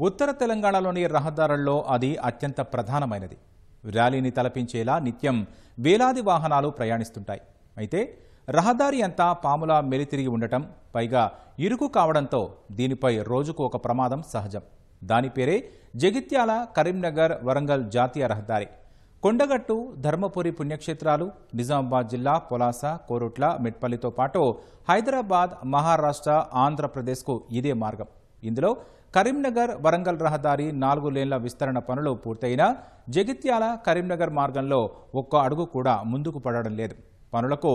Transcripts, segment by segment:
ఉత్తర తెలంగాణలోని రహదారుల్లో అది అత్యంత ప్రధానమైనది. ర్యాలీని తలపించేలా నిత్యం వేలాది వాహనాలు ప్రయాణిస్తుంటాయి. అయితే రహదారి అంతా పాముల మెలితిరిగి ఉండటం పైగా ఇరుకు కావడంతో దీనిపై రోజుకు ఒక ప్రమాదం సహజం. దాని పేరే జగిత్యాల కరీంనగర్ వరంగల్ జాతీయ రహదారి. కొండగట్టు ధర్మపురి పుణ్యక్షేత్రాలు నిజామాబాద్ జిల్లా పొలాస కోరుట్ల మెట్పల్లితో పాటు హైదరాబాద్ మహారాష్ట్ర ఆంధ్రప్రదేశ్కు ఇదే మార్గం. ఇందులో కరీంనగర్ వరంగల్ రహదారి నాలుగు లేన్ల విస్తరణ పనులు పూర్తయినా జగిత్యాల కరీంనగర్ మార్గంలో ఒక్క అడుగు కూడా ముందుకు పడడం లేదు. పనులకు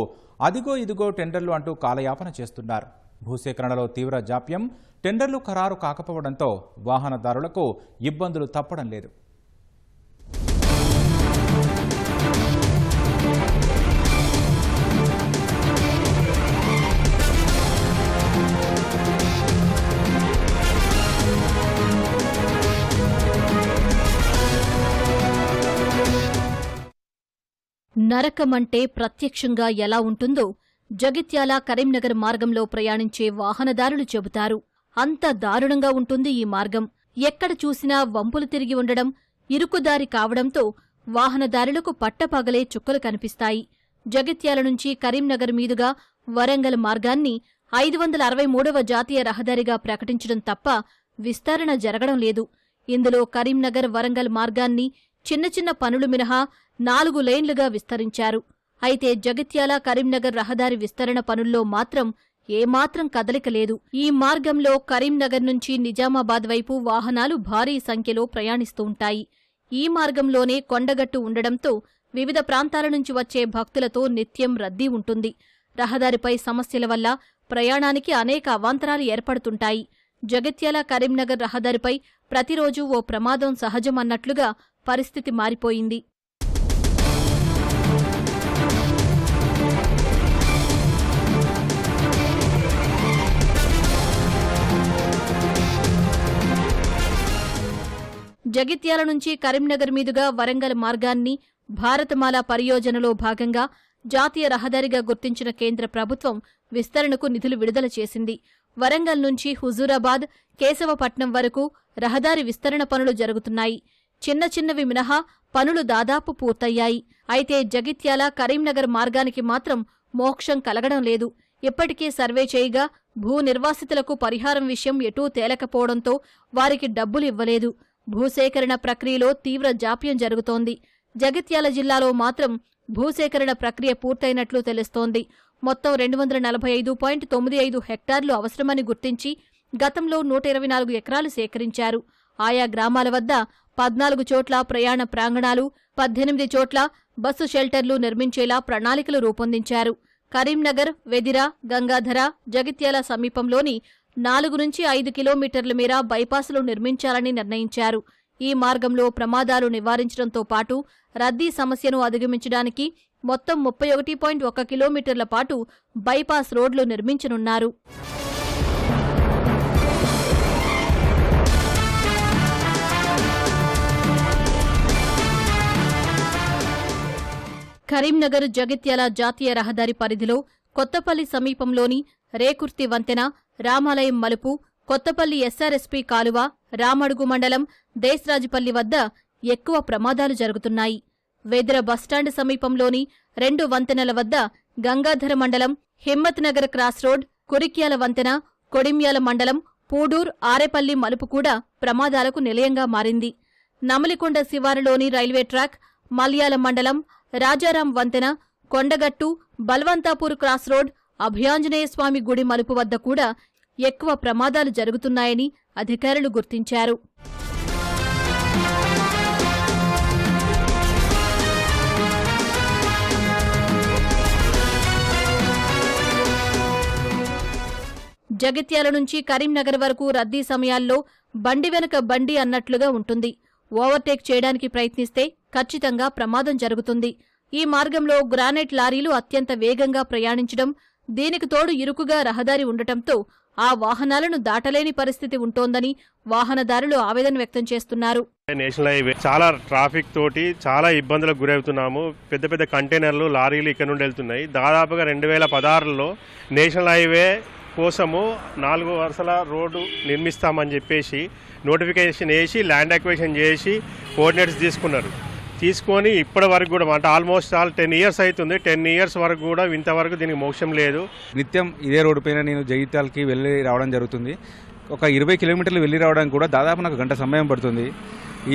అదిగో ఇదిగో టెండర్లు అంటూ కాలయాపన చేస్తున్నారు. భూసేకరణలో తీవ్ర జాప్యం టెండర్లు ఖరారు కాకపోవడంతో వాహనదారులకు ఇబ్బందులు తప్పడం లేదు. నరకమంటే ప్రత్యక్షంగా ఎలా ఉంటుందో జగిత్యాల కరీంనగర్ మార్గంలో ప్రయాణించే వాహనదారులు చెబుతారు. అంత దారుణంగా ఉంటుంది ఈ మార్గం. ఎక్కడ చూసినా వంపులు తిరిగి ఉండడం ఇరుకుదారి కావడంతో వాహనదారులకు పట్టపగలే చుక్కలు కనిపిస్తాయి. జగిత్యాల నుంచి కరీంనగర్ మీదుగా వరంగల్ మార్గాన్ని ఐదు వందల అరవై మూడవ జాతీయ రహదారిగా ప్రకటించడం తప్ప విస్తరణ జరగడం లేదు. ఇందులో కరీంనగర్ వరంగల్ మార్గాన్ని చిన్న చిన్న పనులు మినహా నాలుగు లైన్లుగా విస్తరించారు. అయితే జగిత్యాల కరీంనగర్ రహదారి విస్తరణ పనుల్లో మాత్రం ఏమాత్రం కదలిక లేదు. ఈ మార్గంలో కరీంనగర్ నుంచి నిజామాబాద్ వైపు వాహనాలు భారీ సంఖ్యలో ప్రయాణిస్తూ ఉంటాయి. ఈ మార్గంలోనే కొండగట్టు ఉండడంతో వివిధ ప్రాంతాల నుంచి వచ్చే భక్తులతో నిత్యం రద్దీ ఉంటుంది. రహదారిపై సమస్యల వల్ల ప్రయాణానికి అనేక అవాంతరాలు ఏర్పడుతుంటాయి. జగిత్యాల కరీంనగర్ రహదారిపై ప్రతిరోజు ఓ ప్రమాదం సహజమన్నట్లుగా పరిస్థితి మారిపోయింది. జగిత్యాల నుంచి కరీంనగర్ మీదుగా వరంగల్ మార్గాన్ని భారతమాల పరియోజనలో భాగంగా జాతీయ రహదారిగా గుర్తించిన కేంద్ర ప్రభుత్వం విస్తరణకు నిధులు విడుదల చేసింది. వరంగల్ నుంచి హుజూరాబాద్ కేశవపట్నం వరకు రహదారి విస్తరణ పనులు జరుగుతున్నాయి. చిన్న చిన్నవి మినహా పనులు దాదాపు పూర్తయ్యాయి. అయితే జగిత్యాల కరీంనగర్ మార్గానికి మాత్రం మోక్షం కలగడం లేదు. ఇప్పటికే సర్వే చేయగా భూ నిర్వాసితులకు పరిహారం విషయం ఎటూ తేలకపోవడంతో వారికి డబ్బులు ఇవ్వలేదు. భూసేకరణ ప్రక్రియలో తీవ్ర జాప్యం జరుగుతోంది. జగిత్యాల జిల్లాలో మాత్రం భూసేకరణ ప్రక్రియ పూర్తయినట్లు తెలుస్తోంది. మొత్తం రెండు వందల నలభై ఐదు పాయింట్ తొమ్మిది ఐదు హెక్టార్లు అవసరమని గుర్తించి గతంలో నూట ఇరవై నాలుగు ఎకరాలు సేకరించారు. ఆయా గ్రామాల వద్ద పద్నాలుగు చోట్ల ప్రయాణ ప్రాంగణాలు పద్దెనిమిది చోట్ల బస్సు షెల్టర్లు నిర్మించేలా ప్రణాళికలు రూపొందించారు. కరీంనగర్ వెదిర గంగాధర జగిత్యాల సమీపంలోని నాలుగు నుంచి ఐదు కిలోమీటర్ల మేర బైపాసులు నిర్మించాలని నిర్ణయించారు. ఈ మార్గంలో ప్రమాదాలు నివారించడంతో పాటు రద్దీ సమస్యను అధిగమించడానికి మొత్తం ముప్పై ఒకటి పాయింట్ ఒక కిలోమీటర్ల పాటు బైపాస్ రోడ్లు నిర్మించనున్నారు. కరీంనగర్ జగిత్యాల జాతీయ రహదారి పరిధిలో కొత్తపల్లి సమీపంలోని రేకుర్తి వంతెన రామాలయం మలుపు కొత్తపల్లి ఎస్ఆర్ఎస్పీ కాలువ రామడుగు మండలం దేశ్రాజుపల్లి వద్ద ఎక్కువ ప్రమాదాలు జరుగుతున్నాయి. వెదిర బస్టాండ్ సమీపంలోని రెండు వంతెనల వద్ద గంగాధర మండలం హిమ్మత్ నగర్ క్రాస్ రోడ్ కురిక్యాల వంతెన కొడిమ్యాల మండలం పూడూర్ ఆరేపల్లి మలుపు కూడా ప్రమాదాలకు నిలయంగా మారింది. నమలికొండ శివారులోని రైల్వే ట్రాక్ మల్యాల మండలం రాజారాం వంతెన కొండగట్టు బల్వంతాపూర్ క్రాస్ రోడ్ అభయాంజనేయ స్వామి గుడి మలుపు వద్ద కూడా ఎక్కువ ప్రమాదాలు జరుగుతున్నాయని అధికారులు గుర్తించారు. జగిత్యాల నుంచి కరీంనగర్ వరకు రద్దీ సమయాల్లో బండి వెనుక బండి అన్నట్లుగా ఉంటుంది. ఓవర్టేక్ చేయడానికి ప్రయత్నిస్తే ఖచ్చితంగా ప్రమాదం జరుగుతుంది. ఈ మార్గంలో గ్రానైట్ లారీలు అత్యంత వేగంగా ప్రయాణించడం దీనికి తోడు ఇరుకుగా రహదారి ఉండటంతో ఆ వాహనాలను దాటలేని పరిస్థితి ఉంటోందని వాహనదారులు ఆవేదన వ్యక్తం చేస్తున్నారు. నేషనల్ హైవే చాలా ట్రాఫిక్ తోటి చాలా ఇబ్బందులకు గురవుతున్నాము. పెద్ద పెద్ద కంటైనర్లు లారీలు ఇక్కడ నుండి వెళ్తున్నాయి. దాదాపుగా రెండు వేల పదహారులో నేషనల్ హైవే కోసము నాలుగు వరుసల రోడ్డు నిర్మిస్తామని చెప్పేసి నోటిఫికేషన్ వేసి ల్యాండ్ అక్వేషన్ చేసి కోఆర్డినేట్స్ తీసుకున్నారు. తీసుకొని ఇప్పటి వరకు కూడా అంటే ఆల్మోస్ట్ ఆల్ టెన్ ఇయర్స్ అవుతుంది టెన్ ఇయర్స్ వరకు కూడా ఇంతవరకు దీనికి మోక్షం లేదు. నిత్యం ఇదే రోడ్డు పైన నేను జగిత్యాలకి వెళ్ళి రావడం జరుగుతుంది. ఒక ఇరవై కిలోమీటర్లు వెళ్ళి రావడానికి కూడా దాదాపు నాకు గంట సమయం పడుతుంది.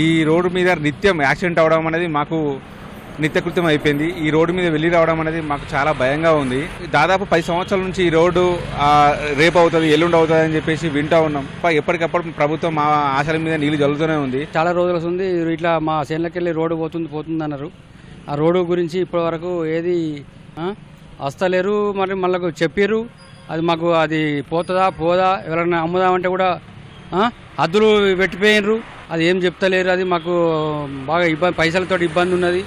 ఈ రోడ్డు మీద నిత్యం యాక్సిడెంట్ అవడం అనేది మాకు నిత్యకృత్యం అయిపోయింది. ఈ రోడ్డు మీద వెళ్ళి రావడం అనేది మాకు చాలా భయంగా ఉంది. దాదాపు పది సంవత్సరాల నుంచి ఈ రోడ్డు రేపు అవుతుంది ఎల్లుండి అవుతుంది అని చెప్పేసి వింటా ఉన్నాం. ఎప్పటికప్పుడు ప్రభుత్వం మా ఆశల మీద నీళ్ళు జల్లుతూనే ఉంది. చాలా రోజుల ఉంది ఇట్లా మా చేనులకి వెళ్ళి రోడ్డు పోతుంది పోతుంది అన్నారు. ఆ రోడ్డు గురించి ఇప్పటి వరకు ఏది వస్తలేరు. మరి మళ్ళీ చెప్పారు అది మాకు అది పోతుందా పోదా ఎవరైనా అమ్ముదామంటే కూడా అద్దులు హద్దులు పెట్టిపోయినరు అది ఏం చెప్తలేరు. అది మాకు బాగా ఇబ్బంది పైసలతో ఇబ్బంది ఉన్నది.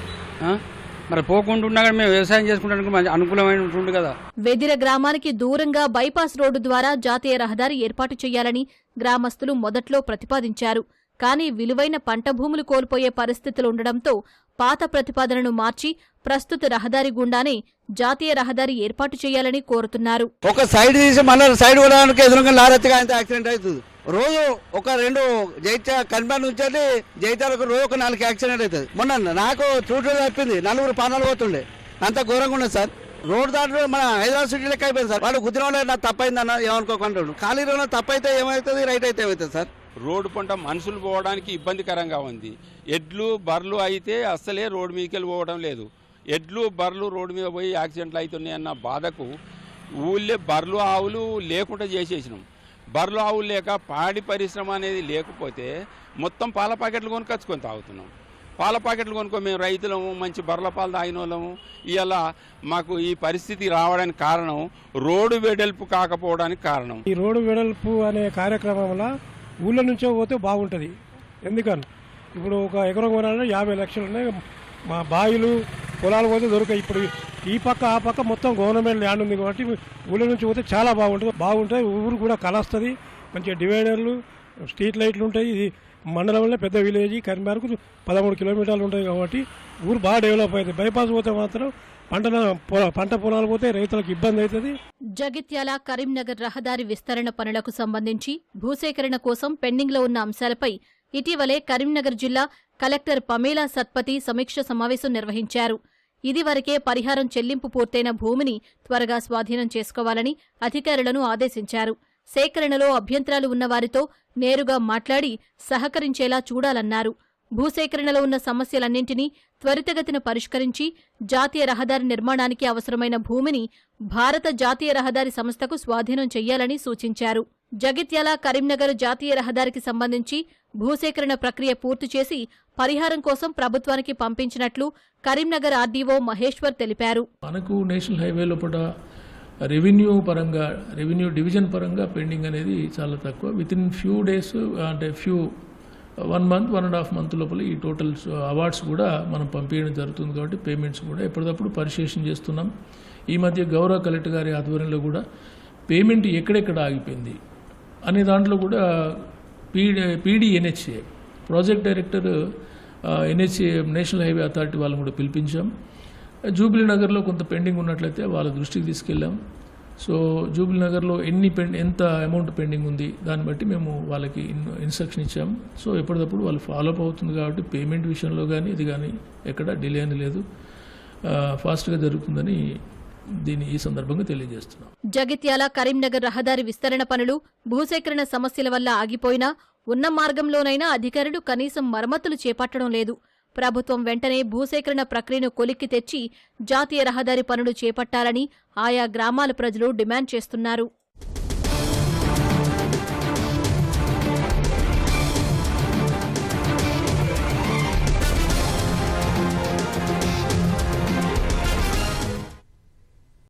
మరి పోకుండా ఉన్నా కానీ మేము వ్యవసాయం చేసుకుంటానికి మంచి అనుకూలమైన ఉంటుంది కదా. వెదిర గ్రామానికి దూరంగా బైపాస్ రోడ్డు ద్వారా జాతీయ రహదారి ఏర్పాటు చేయాలని గ్రామస్తులు మొదట్లో ప్రతిపాదించారు. కానీ విలువైన పంట భూములు కోల్పోయే పరిస్థితులు ఉండడంతో పాత ప్రతిపాదనను మార్చి ప్రస్తుత రహదారి గుండానే జాతీయ రహదారి ఏర్పాటు చేయాలని కోరుతున్నారు. ఒక సైడ్ తీసి మళ్ళీ సైడ్ పోవడానికి ఎదురుగా లారెత్తుగా అయితే యాక్సిడెంట్ అవుతుంది. రోజు ఒక రెండు జైత్య కన్బాన్ నుంచి జైత్యాలకు రోజు ఒక నాలుగు యాక్సిడెంట్ అవుతుంది. మొన్న నాకు చూడడం తప్పింది నలుగురు పానాలు పోతుండే. అంత ఘోరంగా ఉన్నది సార్. రోడ్ దాంట్లో మన హైదరాబాద్ సిటీ లెక్క అయిపోయింది సార్. వాళ్ళు కుదిరిన వాళ్ళు నాకు తప్పైంది అన్న ఏమనుకోకుండా ఖాళీ రోడ్లో తప్పైతే ఏమవుతుంది రైట్ అయితే ఏమవుతుంది సార్. రోడ్డు పంట మనుషులు పోవడానికి ఇబ్బందికరంగా ఉంది. ఎడ్లు బర్రెలు అయితే అస్సలే రోడ్డు మీదకి వెళ్ళి పోవడం లేదు. ఎడ్లు బర్రెలు రోడ్డు మీద పోయి యాక్సిడెంట్లు అవుతున్నాయి అన్న బాధకు ఊళ్ళే బర్రెలు ఆవులు లేకుండా చేసేసినాం. బర్రెలు ఆవులు లేక పాడి పరిశ్రమ అనేది లేకపోతే మొత్తం పాల ప్యాకెట్లు కొనుకొచ్చుకొని తాగుతున్నాం. పాల ప్యాకెట్లు కొనుక్కో మేము రైతులము మంచి బర్రెల పాలు తాగిన వాళ్ళము ఇలా మాకు ఈ పరిస్థితి రావడానికి కారణం రోడ్డు వెడల్పు కాకపోవడానికి కారణం. ఈ రోడ్డు వెడల్పు అనే కార్యక్రమం వల్ల ఊళ్ళ నుంచే పోతే బాగుంటుంది. ఎందుకని? ఇప్పుడు ఒక ఎకరం కొనాలంటే యాభై లక్షలు ఉన్నాయి. మా బావిలు పొలాలు పోతే దొరకాయి ఇప్పుడు ఈ పక్క ఆ పక్క మొత్తం గవర్నమెంట్ ల్యాండ్ ఉంది కాబట్టి ఊళ్ళో నుంచి పోతే చాలా బాగుంటుంది. బాగుంటుంది ఊరు కూడా కలస్తుంది. మంచిగా డివైడర్లు స్ట్రీట్ లైట్లు ఉంటాయి. ఇది మండలంలో పెద్ద విలేజ్ కరీంనగర్కు పదమూడు కిలోమీటర్లు ఉంటాయి కాబట్టి ఊరు బాగా డెవలప్ అవుతుంది బైపాస్ పోతే మాత్రం పంటల పంట పొలాలు పోతే రైతులకు ఇబ్బంది అవుతుంది. జగిత్యాల కరీంనగర్ రహదారి విస్తరణ పనులకు సంబంధించి భూసేకరణ కోసం పెండింగ్లో ఉన్న అంశాలపై ఇటీవలే కరీంనగర్ జిల్లా కలెక్టర్ పమేలా సత్పతి సమీక్ష సమావేశం నిర్వహించారు. ఇదివరకే పరిహారం చెల్లింపు పూర్తయిన భూమిని త్వరగా స్వాధీనం చేసుకోవాలని అధికారులను ఆదేశించారు. సేకరణలో అభ్యంతరాలు ఉన్నవారితో నేరుగా మాట్లాడి సహకరించేలా చూడాలన్నారు. భూసేకరణలో ఉన్న సమస్యలన్నింటినీ త్వరితగతిన పరిష్కరించి జాతీయ రహదారి నిర్మాణానికి అవసరమైన భూమిని భారత జాతీయ రహదారి సంస్థకు స్వాధీనం చెయ్యాలని సూచించారు. జగిత్యాల కరీంనగర్ జాతీయ రహదారికి సంబంధించి భూసేకరణ ప్రక్రియ పూర్తి చేసి పరిహారం కోసం ప్రభుత్వానికి పంపించినట్లు కరీంనగర్ ఆర్డీఓ మహేశ్వర్ తెలిపారు. మనకు నేషనల్ హైవే లోపల రెవెన్యూ పరంగా రెవెన్యూ డివిజన్ పరంగా పెండింగ్ అనేది చాలా తక్కువ. విత్ ఇన్ ఫ్యూ డేస్ అంటే few one month one and half month లోపల ఈ టోటల్ అవార్డ్స్ కూడా మనం పంపించడం జరుగుతుంది కాబట్టి పేమెంట్స్ కూడా ఎప్పటికప్పుడు పరిశీలన చేస్తున్నాం. ఈ మధ్య గౌరవ కలెక్టర్ గారి ఆధ్వర్యంలో కూడా పేమెంట్ ఎక్కడెక్కడ ఆగిపోయింది అనే దాంట్లో కూడా PD PD NHA project director NHA national highway authority వాళ్ళని కూడా పిలిపించాం. జూబిలీ నగర్లో కొంత పెండింగ్ ఉన్నట్లయితే వాళ్ళ దృష్టికి తీసుకెళ్ళాం. సో జూబ్లీనగర్లో ఎన్ని పెండ్ ఎంత అమౌంట్ పెండింగ్ ఉంది దాన్ని బట్టి మేము వాళ్ళకి ఇన్స్ట్రక్షన్ ఇచ్చాము. సో ఎప్పటికప్పుడు వాళ్ళు ఫాలో అప్ అవుతుంది కాబట్టి పేమెంట్ విషయంలో కానీ ఇది కానీ ఎక్కడ డిలే అని లేదు. ఫాస్ట్గా జరుగుతుందని దీన్ని ఈ సందర్భంగా తెలియజేస్తున్నాం. జగిత్యాల కరీంనగర్ రహదారి విస్తరణ పనులు భూసేకరణ సమస్యల వల్ల ఆగిపోయినా ఉన్న మార్గంలోనైనా అధికారులు కనీసం మరమ్మతులు చేపట్టడం లేదు. ప్రభుత్వం వెంటనే భూసేకరణ ప్రక్రియను కొలిక్కి తెచ్చి జాతీయ రహదారి పనులు చేపట్టాలని ఆయా గ్రామాల ప్రజలు డిమాండ్ చేస్తున్నారు.